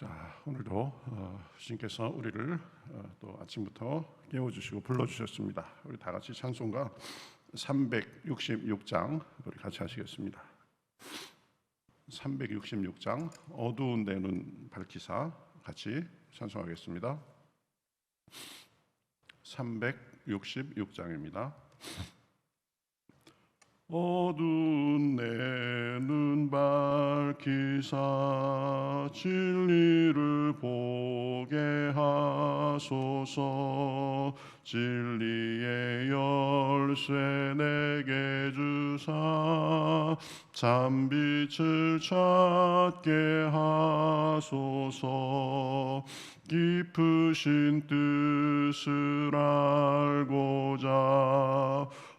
자 오늘도 어, 주님께서 우리를 어, 또 아침부터 깨워주시고 불러주셨습니다. 우리 다 같이 찬송가 366장 우리 같이 하시겠습니다. 366장 어두운 내 눈 밝히사 같이 찬송하겠습니다. 366장입니다. 어두운 내 눈 밝히사 진리를 보게 하소서. 진리의 열쇠 내게 주사 참빛을 찾게 하소서. 깊으신 뜻을 알고자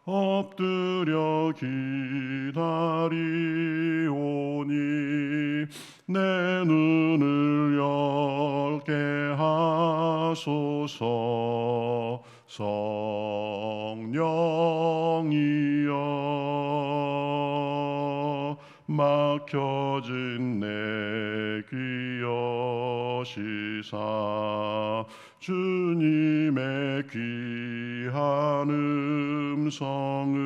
엎드려 기다리오니 내 눈을 열게 하소서. 성령이여 막혀진 내 귀여 시사 주님의 귀한 음성을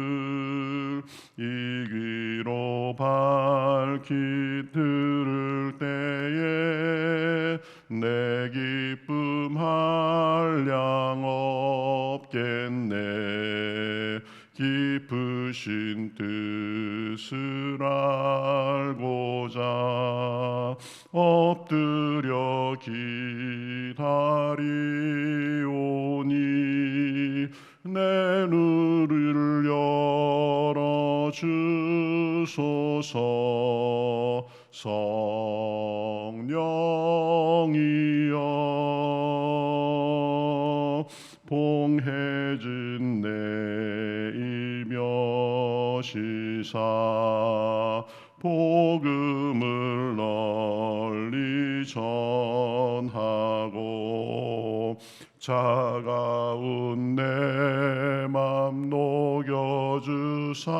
이 귀로 밝히 들을 때에 내 기쁨 한량 없겠네. 깊으신 뜻을 주소서 성령이여 봉해진 내 이며시사 복음을 널리 전하고 차가운 내 맘 녹여주사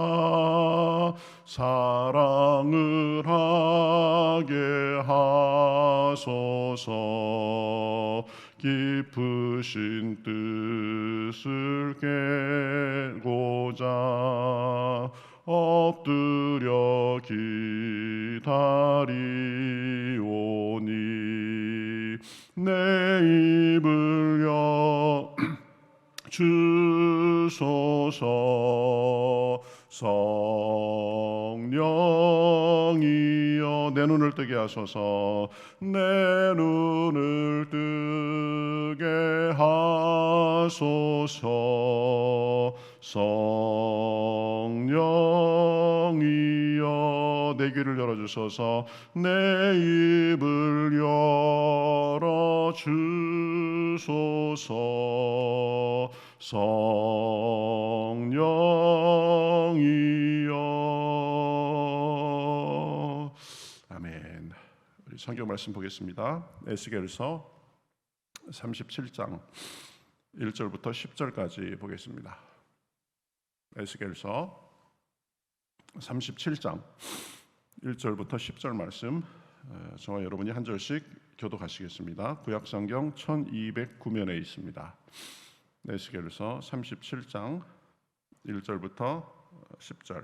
깊으신 뜻을 깨고자 엎드려 기다리오니 내 입을 여 주소서 성 내 눈을 뜨게 하소서. 내 눈을 뜨게 하소서. 성령이여 내 귀를 열어 주소서. 내 입을 열어 주소서. 성령이여 아멘. 우리 성경 말씀 보겠습니다. 에스겔서 37장 1절부터 10절까지 보겠습니다. 에스겔서 37장 1절부터 10절 말씀 어, 저와 여러분이 한 절씩 교독하시겠습니다. 구약 성경 1209면에 있습니다. 에스겔서 37장 1절부터 10절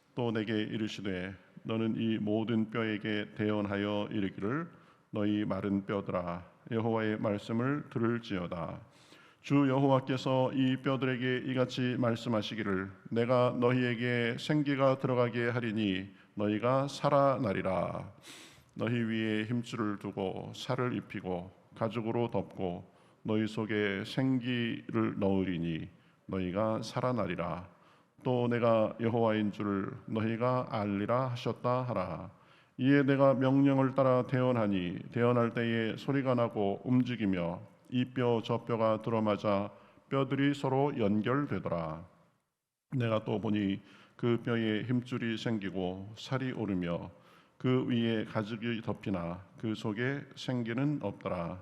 또 내게 이르시되 너는 이 모든 뼈에게 대언하여 이르기를 너희 마른 뼈들아 여호와의 말씀을 들을지어다. 주 여호와께서 이 뼈들에게 이같이 말씀하시기를 내가 너희에게 생기가 들어가게 하리니 너희가 살아나리라. 너희 위에 힘줄을 두고 살을 입히고 가죽으로 덮고 너희 속에 생기를 넣으리니 너희가 살아나리라 또 내가 여호와인 줄을 너희가 알리라 하셨다 하라 이에 내가 명령을 따라 대언하니 대언할 때에 소리가 나고 움직이며 이 뼈 저 뼈가 들어맞아 뼈들이 서로 연결되더라. 내가 또 보니 그 뼈에 힘줄이 생기고 살이 오르며 그 위에 가죽이 덮이나 그 속에 생기는 없더라.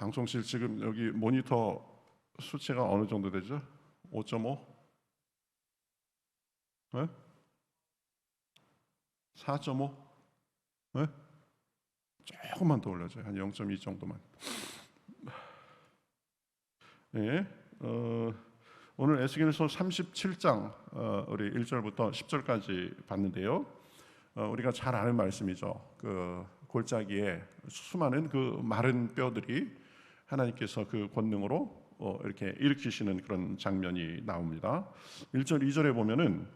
방송실 지금 여기 모니터 수치가 어느 정도 되죠? 5.5? 네? 4.5? 네? 조금만 더 올려줘요. 한 0.2 정도만. 네, 어, 오늘 에스겔서 37장 어, 우리 1절부터 10절까지 봤는데요. 어, 우리가 잘 아는 말씀이죠. 그 골짜기에 수많은 그 마른 뼈들이 하나님께서 그 권능으로 어, 이렇게 일으키시는 그런 장면이 나옵니다. 1절 2절에 보면은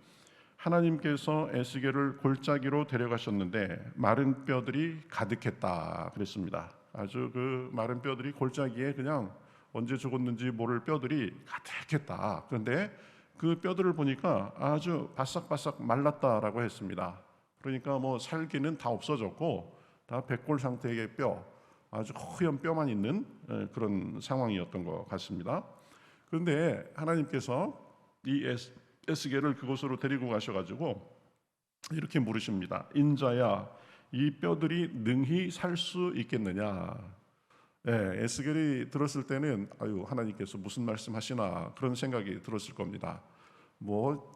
하나님께서 에스겔을 골짜기로 데려가셨는데 마른 뼈들이 가득했다 그랬습니다. 아주 그 마른 뼈들이 골짜기에 그냥 언제 죽었는지 모를 뼈들이 가득했다. 그런데 그 뼈들을 보니까 아주 바싹바싹 말랐다라고 했습니다. 그러니까 뭐 살기는 다 없어졌고 다 백골 상태의 뼈, 아주 허연 뼈만 있는 에, 그런 상황이었던 것 같습니다. 그런데 하나님께서 이 에스, 에스겔을 그곳으로 데리고 가셔가지고 이렇게 물으십니다. 인자야, 이 뼈들이 능히 살 수 있겠느냐? 예, 에스겔이 들었을 때는 아유 하나님께서 무슨 말씀하시나 그런 생각이 들었을 겁니다. 뭐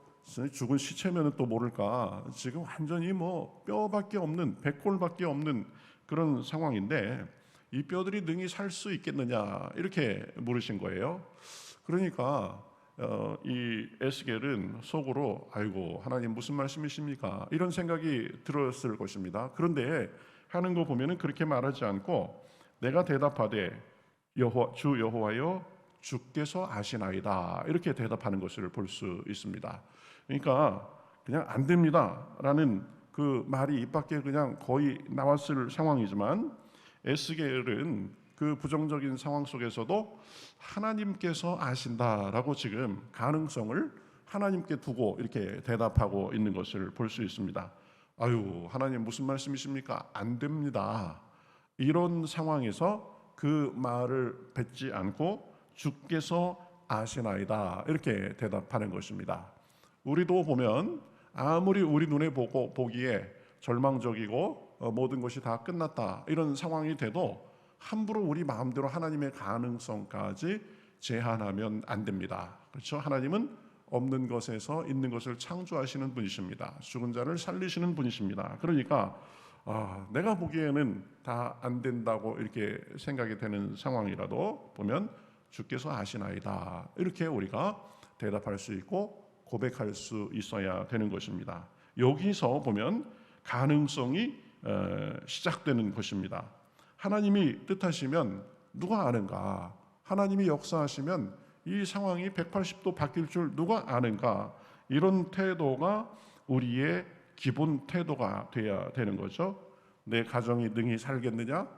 죽은 시체면은 또 모를까 지금 완전히 뭐 뼈밖에 없는 백골밖에 없는 그런 상황인데 이 뼈들이 능히 살 수 있겠느냐 이렇게 물으신 거예요. 그러니까 어, 이 에스겔은 속으로 아이고 하나님 무슨 말씀이십니까 이런 생각이 들었을 것입니다. 그런데 하는 거 보면은 그렇게 말하지 않고 내가 대답하되 여호 주 여호와여 주께서 아시나이다 이렇게 대답하는 것을 볼 수 있습니다. 그러니까 그냥 안 됩니다라는 그 말이 입 밖에 그냥 거의 나왔을 상황이지만 에스겔은 그 부정적인 상황 속에서도 하나님께서 아신다라고 지금 가능성을 하나님께 두고 이렇게 대답하고 있는 것을 볼 수 있습니다. 아유, 하나님 무슨 말씀이십니까? 안 됩니다. 이런 상황에서 그 말을 뱉지 않고 주께서 아시나이다 이렇게 대답하는 것입니다. 우리도 보면 아무리 우리 눈에 보고 보기에 절망적이고 어, 모든 것이 다 끝났다 이런 상황이 돼도 함부로 우리 마음대로 하나님의 가능성까지 제한하면 안 됩니다. 그렇죠? 하나님은 없는 것에서 있는 것을 창조하시는 분이십니다. 죽은 자를 살리시는 분이십니다. 그러니까 아, 내가 보기에는 다 안 된다고 이렇게 생각이 되는 상황이라도 보면 주께서 아시나이다. 이렇게 우리가 대답할 수 있고 고백할 수 있어야 되는 것입니다. 여기서 보면 가능성이 시작되는 것입니다. 하나님이 뜻하시면 누가 아는가? 하나님이 역사하시면 이 상황이 180도 바뀔 줄 누가 아는가? 이런 태도가 우리의 기본 태도가 돼야 되는 거죠. 내 가정이 능히 살겠느냐?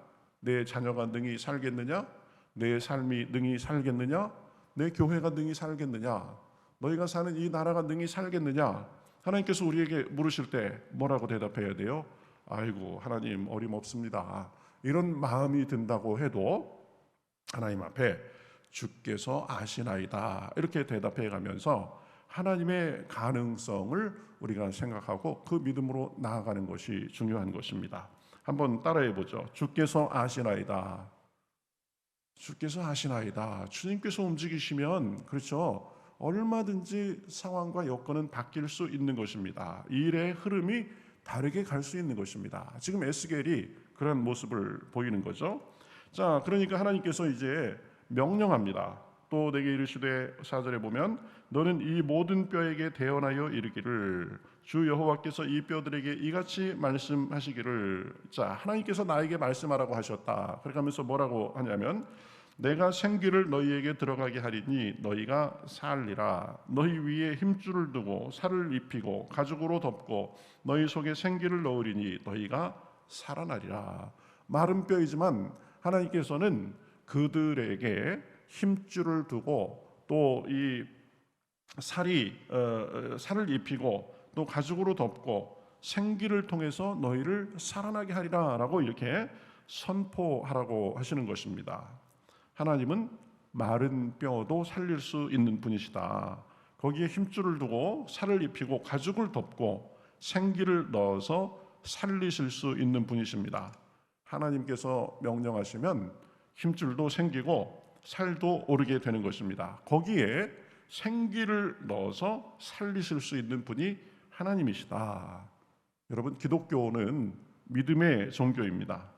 내 자녀가 능히 살겠느냐? 내 삶이 능히 살겠느냐? 내 교회가 능히 살겠느냐? 너희가 사는 이 나라가 능히 살겠느냐? 하나님께서 우리에게 물으실 때 뭐라고 대답해야 돼요? 아이고 하나님 어림없습니다. 이런 마음이 든다고 해도 하나님 앞에 주께서 아시나이다 이렇게 대답해 가면서 하나님의 가능성을 우리가 생각하고 그 믿음으로 나아가는 것이 중요한 것입니다. 한번 따라해 보죠. 주께서 아시나이다. 주께서 아시나이다. 주님께서 움직이시면 그렇죠. 얼마든지 상황과 여건은 바뀔 수 있는 것입니다. 일의 흐름이 다르게 갈 수 있는 것입니다. 지금 에스겔이 그런 모습을 보이는 거죠. 자, 그러니까 하나님께서 이제 명령합니다. 또 내게 이르시되 사절에 보면 너는 이 모든 뼈에게 대언하여 이르기를 주 여호와께서 이 뼈들에게 이같이 말씀하시기를 자 하나님께서 나에게 말씀하라고 하셨다. 그렇게 하면서 뭐라고 하냐면 내가 생기를 너희에게 들어가게 하리니 너희가 살리라 너희 위에 힘줄을 두고 살을 입히고 가죽으로 덮고 너희 속에 생기를 넣으리니 너희가 살아나리라 마른 뼈이지만 하나님께서는 그들에게 힘줄을 두고 또 이 살이 어, 어, 살을 입히고 또 가죽으로 덮고 생기를 통해서 너희를 살아나게 하리라라고 이렇게 선포하라고 하시는 것입니다. 하나님은 마른 뼈도 살릴 수 있는 분이시다. 거기에 힘줄을 두고 살을 입히고 가죽을 덮고 생기를 넣어서 살리실 수 있는 분이십니다. 하나님께서 명령하시면 힘줄도 생기고 살도 오르게 되는 것입니다. 거기에 생기를 넣어서 살리실 수 있는 분이 하나님이시다. 여러분 기독교는 믿음의 종교입니다.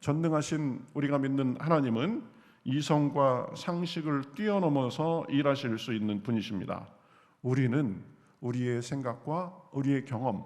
전능하신 우리가 믿는 하나님은 이성과 상식을 뛰어넘어서 일하실 수 있는 분이십니다. 우리는 우리의 생각과 우리의 경험,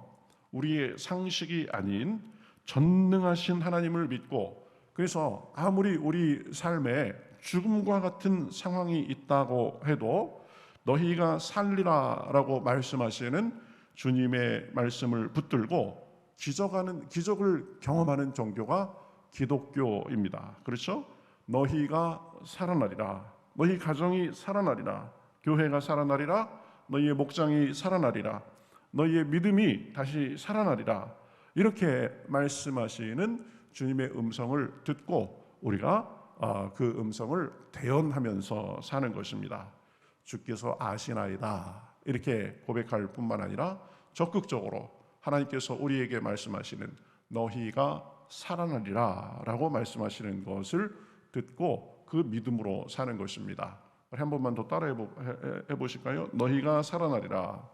우리의 상식이 아닌 전능하신 하나님을 믿고 그래서 아무리 우리 삶에 죽음과 같은 상황이 있다고 해도 너희가 살리라라고 말씀하시는 주님의 말씀을 붙들고 기적하는 기적을 경험하는 종교가 기독교입니다. 그렇죠? 너희가 살아나리라. 너희 가정이 살아나리라. 교회가 살아나리라. 너희의 목장이 살아나리라. 너희의 믿음이 다시 살아나리라. 이렇게 말씀하시는 주님의 음성을 듣고 우리가 아, 그 음성을 대언하면서 사는 것입니다. 주께서 아시나이다. 이렇게 고백할 뿐만 아니라 적극적으로 하나님께서 우리에게 말씀하시는 너희가 살아나리라 라고 말씀하시는 것을 듣고 그 믿음으로 사는 것입니다. 한 번만 더 따라해 보실까요? 너희가 살아나리라.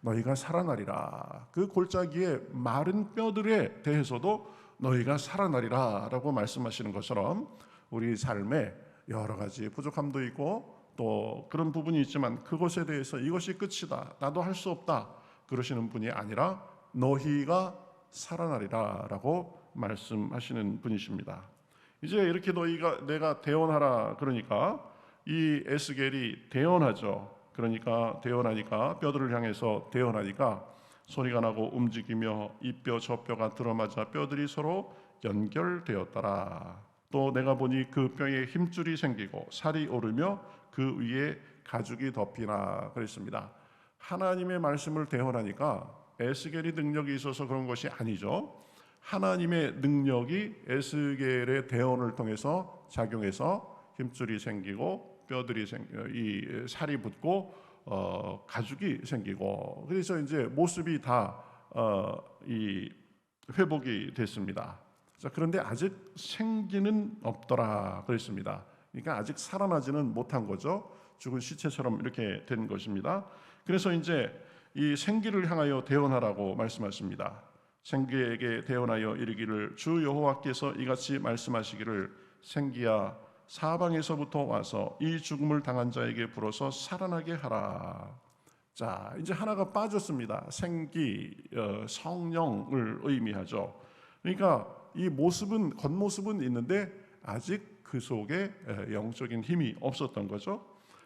너희가 살아나리라. 그 골짜기의 마른 뼈들에 대해서도 너희가 살아나리라라고 말씀하시는 것처럼 우리 삶에 여러 가지 부족함도 있고 또 그런 부분이 있지만 그것에 대해서 이것이 끝이다. 나도 할 수 없다. 그러시는 분이 아니라 너희가 살아나리라라고 말씀하시는 분이십니다. 이제 이렇게 너희가 내가 대언하라 그러니까 이 에스겔이 대언하죠. 그러니까 대언하니까 뼈들을 향해서 대언하니까 소리가 나고 움직이며 이 뼈 저 뼈가 들어맞아 뼈들이 서로 연결되었더라. 또 내가 보니 그 뼈에 힘줄이 생기고 살이 오르며 그 위에 가죽이 덮이나 그랬습니다. 하나님의 말씀을 대언하니까 에스겔이 능력이 있어서 그런 것이 아니죠. 하나님의 능력이 에스겔의 대언을 통해서 작용해서 힘줄이 생기고 뼈들이 생, 이 살이 붙고 어, 가죽이 생기고 그래서 이제 모습이 다이 어, 회복이 됐습니다. 자, 그런데 아직 생기는 없더라 그랬습니다. 그러니까 아직 살아나지는 못한 거죠. 죽은 시체처럼 이렇게 된 것입니다. 그래서 이제 이 생기를 향하여 대언하라고 말씀하십니다. 생기에게 대언하여 이르기를 주 여호와께서 이같이 말씀하시기를 생기야 사방에서부터 와서 이 죽음을 당한 자에게 불어서 살아나게 하라. 자, 이제 하나가 빠졌습니다. 생기, 어, 성령을 의미하죠. 그러니까 이 모습은 겉모습은 있는데 아직 그 속에 영적인 힘이 없었던 거죠.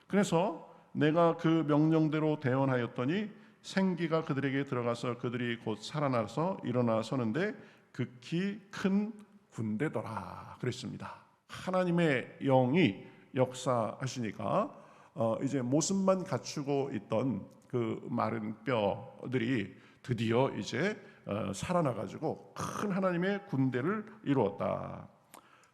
그래서 내가 그 명령대로 대언하였더니 생기가 그들에게 들어가서 그들이 곧 살아나서 일어나 서는데 극히 큰 군대더라 그랬습니다. 하나님의 영이 역사하시니까 어 이제 모습만 갖추고 있던 그 마른 뼈들이 드디어 이제 어 살아나가지고 큰 하나님의 군대를 이루었다.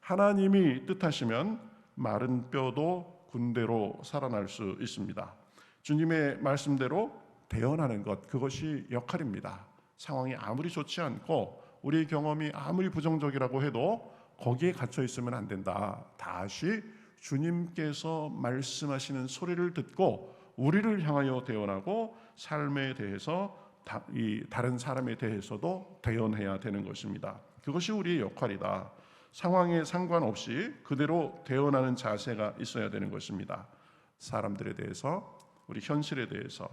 하나님이 뜻하시면 마른 뼈도 군대로 살아날 수 있습니다. 주님의 말씀대로 대언하는 것 그것이 역할입니다. 상황이 아무리 좋지 않고 우리의 경험이 아무리 부정적이라고 해도 거기에 갇혀 있으면 안 된다. 다시 주님께서 말씀하시는 소리를 듣고 우리를 향하여 대언하고 삶에 대해서 다, 이 다른 사람에 대해서도 대언해야 되는 것입니다. 그것이 우리의 역할이다. 상황에 상관없이 그대로 대언하는 자세가 있어야 되는 것입니다. 사람들에 대해서 우리 현실에 대해서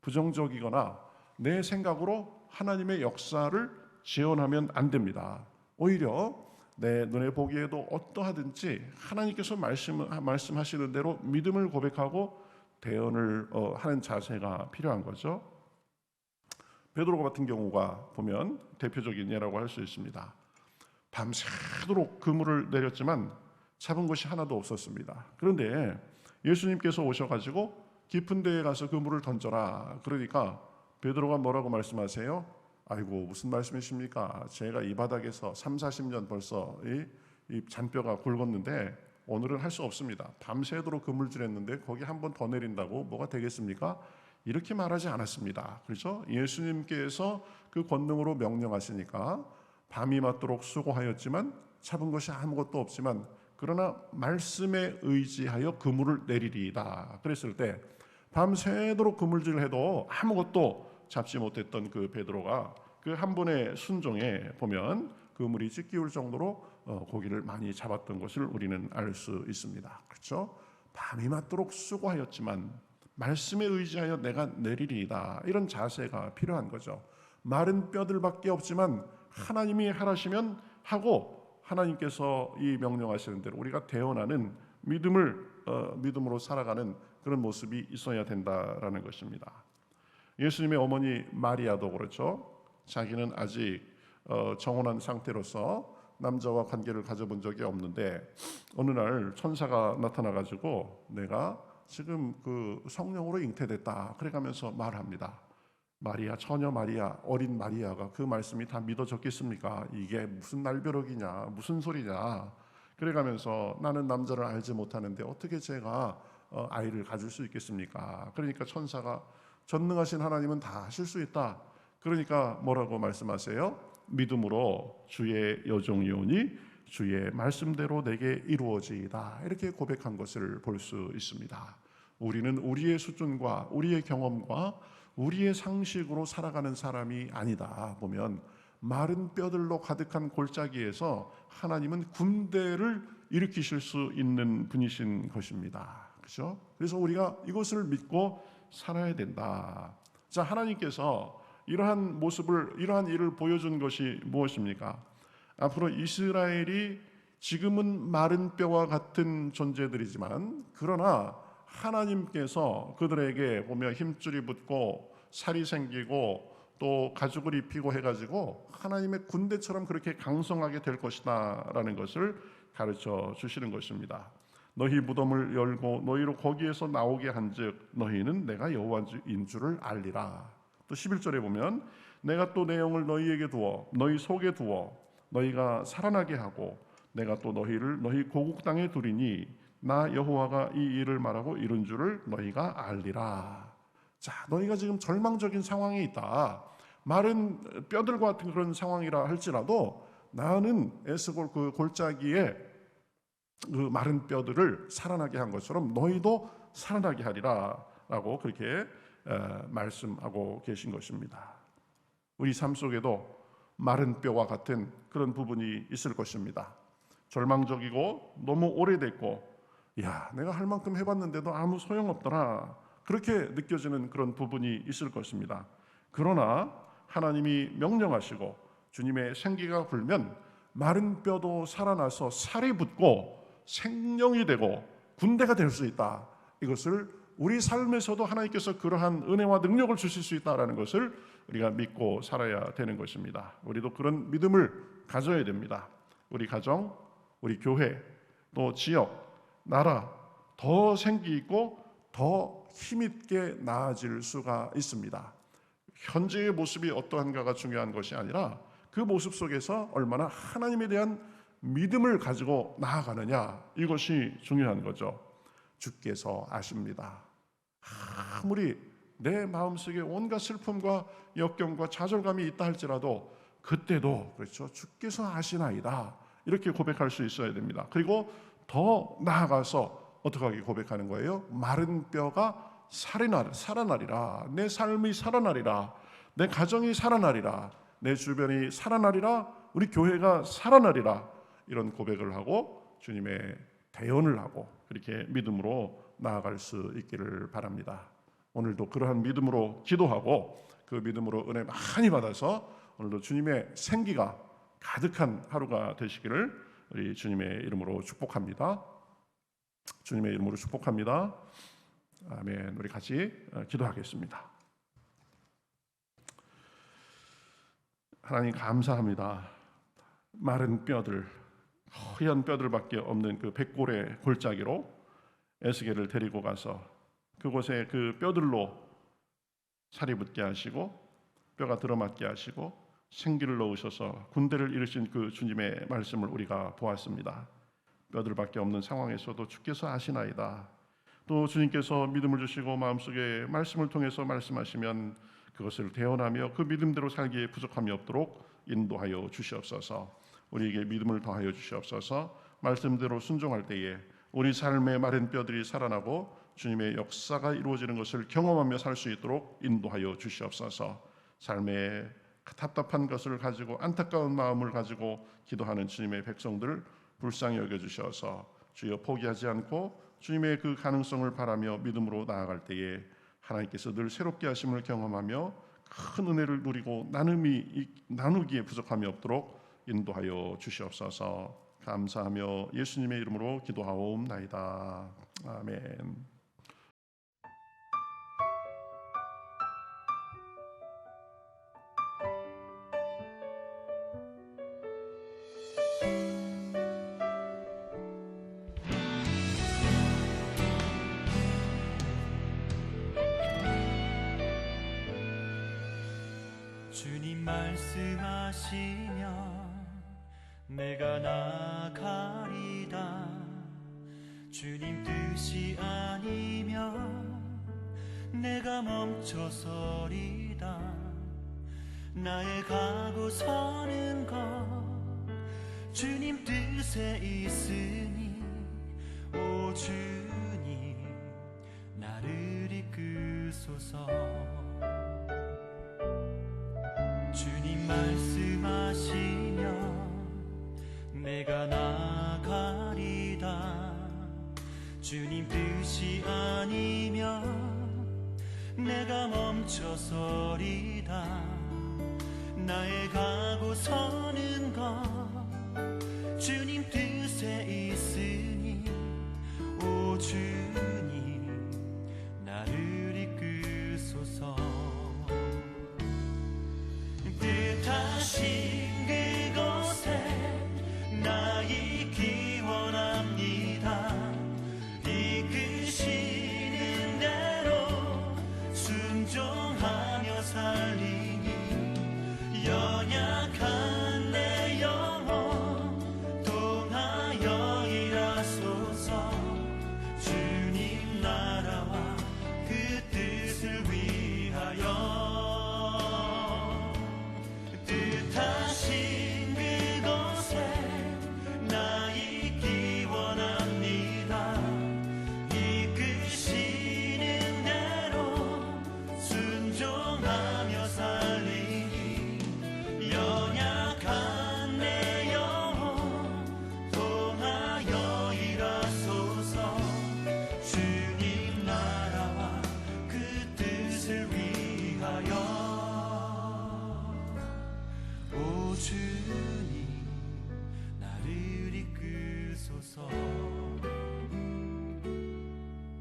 부정적이거나 내 생각으로 하나님의 역사를 지원하면 안 됩니다. 오히려 내 눈에 보기에도 어떠하든지 하나님께서 말씀 말씀하시는 대로 믿음을 고백하고 대언을 어, 하는 자세가 필요한 거죠. 베드로 같은 경우가 보면 대표적인 예라고 할 수 있습니다. 밤새도록 그물을 내렸지만 잡은 것이 하나도 없었습니다. 그런데 예수님께서 오셔가지고 깊은 데에 가서 그 물을 던져라. 그러니까 베드로가 뭐라고 말씀하세요? 아이고 무슨 말씀이십니까? 제가 이 바닥에서 3, 40년 벌써 이, 이 잔뼈가 굵었는데 오늘은 할 수 없습니다. 밤새도록 그물질했는데 거기 한 번 더 내린다고 뭐가 되겠습니까? 이렇게 말하지 않았습니다. 그렇죠? 예수님께서 그 권능으로 명령하시니까 밤이 맞도록 수고하였지만 잡은 것이 아무것도 없지만 그러나 말씀에 의지하여 그물을 내리리이다. 그랬을 때 밤새도록 그물질 해도 아무것도 잡지 못했던 그 베드로가 그 한 번의 순종에 보면 그물이 찢기울 정도로 어, 고기를 많이 잡았던 것을 우리는 알 수 있습니다. 그렇죠? 밤이 맞도록 수고하였지만 말씀에 의지하여 내가 내리리이다. 이런 자세가 필요한 거죠. 마른 뼈들밖에 없지만 하나님이 하라시면 하고 하나님께서 이 명령하시는 대로 우리가 대언하는 믿음을 어, 믿음으로 살아가는 그런 모습이 있어야 된다라는 것입니다. 예수님의 어머니 마리아도 그렇죠. 자기는 아직 어, 정혼한 상태로서 남자와 관계를 가져본 적이 없는데 어느 날 천사가 나타나 가지고 내가 지금 그 성령으로 잉태됐다. 그래 가면서 말합니다. 마리아 처녀 마리아 어린 마리아가 그 말씀이 다 믿어졌겠습니까? 이게 무슨 날벼락이냐 무슨 소리냐 그래가면서 나는 남자를 알지 못하는데 어떻게 제가 어, 아이를 가질 수 있겠습니까? 그러니까 천사가 전능하신 하나님은 다 하실 수 있다. 그러니까 뭐라고 말씀하세요? 믿음으로 주의 여종이오니 주의 말씀대로 내게 이루어지이다. 이렇게 고백한 것을 볼 수 있습니다. 우리는 우리의 수준과 우리의 경험과 우리의 상식으로 살아가는 사람이 아니다. 보면 마른 뼈들로 가득한 골짜기에서 하나님은 군대를 일으키실 수 있는 분이신 것입니다. 그렇죠? 그래서 우리가 이것을 믿고 살아야 된다. 자, 하나님께서 이러한 모습을 이러한 일을 보여준 것이 무엇입니까? 앞으로 이스라엘이 지금은 마른 뼈와 같은 존재들이지만 그러나 하나님께서 그들에게 보면 힘줄이 붙고 살이 생기고 또 가죽을 입히고 해가지고 하나님의 군대처럼 그렇게 강성하게 될 것이다라는 것을 가르쳐 주시는 것입니다. 너희 무덤을 열고 너희로 거기에서 나오게 한즉 너희는 내가 여호와인 줄을 알리라. 또 11절에 보면 내가 또 내 영을 너희에게 두어 너희 속에 두어 너희가 살아나게 하고 내가 또 너희를 너희 고국 땅에 두리니 나 여호와가 이 일을 말하고 이룬 줄을 너희가 알리라. 자, 너희가 지금 절망적인 상황에 있다. 마른 뼈들과 같은 그런 상황이라 할지라도 나는 에스골 그 골짜기에 그 마른 뼈들을 살아나게 한 것처럼 너희도 살아나게 하리라라고 그렇게 말씀하고 계신 것입니다. 우리 삶 속에도 마른 뼈와 같은 그런 부분이 있을 것입니다. 절망적이고 너무 오래됐고 야, 내가 할 만큼 해봤는데도 아무 소용없더라. 그렇게 느껴지는 그런 부분이 있을 것입니다. 그러나 하나님이 명령하시고 주님의 생기가 불면 마른 뼈도 살아나서 살이 붙고 생명이 되고 군대가 될 수 있다. 이것을 우리 삶에서도 하나님께서 그러한 은혜와 능력을 주실 수 있다라는 것을 우리가 믿고 살아야 되는 것입니다. 우리도 그런 믿음을 가져야 됩니다. 우리 가정, 우리 교회, 또 지역, 나라 더 생기 있고 더 힘있게 나아질 수가 있습니다. 현재의 모습이 어떠한가가 중요한 것이 아니라 그 모습 속에서 얼마나 하나님에 대한 믿음을 가지고 나아가느냐 이것이 중요한 거죠. 주께서 아십니다. 아무리 내 마음속에 온갖 슬픔과 역경과 좌절감이 있다 할지라도 그때도 그렇죠. 주께서 아시나이다. 이렇게 고백할 수 있어야 됩니다. 그리고 더 나아가서 어떻게 고백하는 거예요? 마른 뼈가 살아나, 살아나리라. 내 삶이 살아나리라. 내 가정이 살아나리라. 내 주변이 살아나리라. 우리 교회가 살아나리라. 이런 고백을 하고 주님의 대언을 하고 그렇게 믿음으로 나아갈 수 있기를 바랍니다. 오늘도 그러한 믿음으로 기도하고 그 믿음으로 은혜 많이 받아서 오늘도 주님의 생기가 가득한 하루가 되시기를 우리 주님의 이름으로 축복합니다. 주님의 이름으로 축복합니다. 아멘. 우리 같이 어, 기도하겠습니다. 하나님 감사합니다. 마른 뼈들, 허연 뼈들밖에 없는 그 백골의 골짜기로 에스겔을 데리고 가서 그곳에 그 뼈들로 살이 붙게 하시고 뼈가 들어맞게 하시고 생기를 넣으셔서 군대를 이루신 그 주님의 말씀을 우리가 보았습니다. 뼈들밖에 없는 상황에서도 주께서 아시나이다. 또 주님께서 믿음을 주시고 마음속에 말씀을 통해서 말씀하시면 그것을 대언하며 그 믿음대로 살기에 부족함이 없도록 인도하여 주시옵소서. 우리에게 믿음을 더하여 주시옵소서. 말씀대로 순종할 때에 우리 삶의 마른 뼈들이 살아나고 주님의 역사가 이루어지는 것을 경험하며 살 수 있도록 인도하여 주시옵소서. 삶의 답답한 것을 가지고 안타까운 마음을 가지고 기도하는 주님의 백성들 불쌍히 여겨 주셔서 주여 포기하지 않고 주님의 그 가능성을 바라며 믿음으로 나아갈 때에 하나님께서 늘 새롭게 하심을 경험하며 큰 은혜를 누리고 나눔이 나누기에 부족함이 없도록 인도하여 주시옵소서. 감사하며 예수님의 이름으로 기도하옵나이다. 아멘. 주님 말씀하시면 내가 나가리다. 주님 뜻이 아니면 내가 멈춰서리다. 나의 가고 서는 것 주님 뜻에 있으니 오 주님 나를 이끄소서 내가 나가리다. 주님 뜻이 아니면 내가 멈춰서리다. 나의 가고 서는 것 주님 뜻에 있으니 오 주님 나를 이끄소서. 뜻하시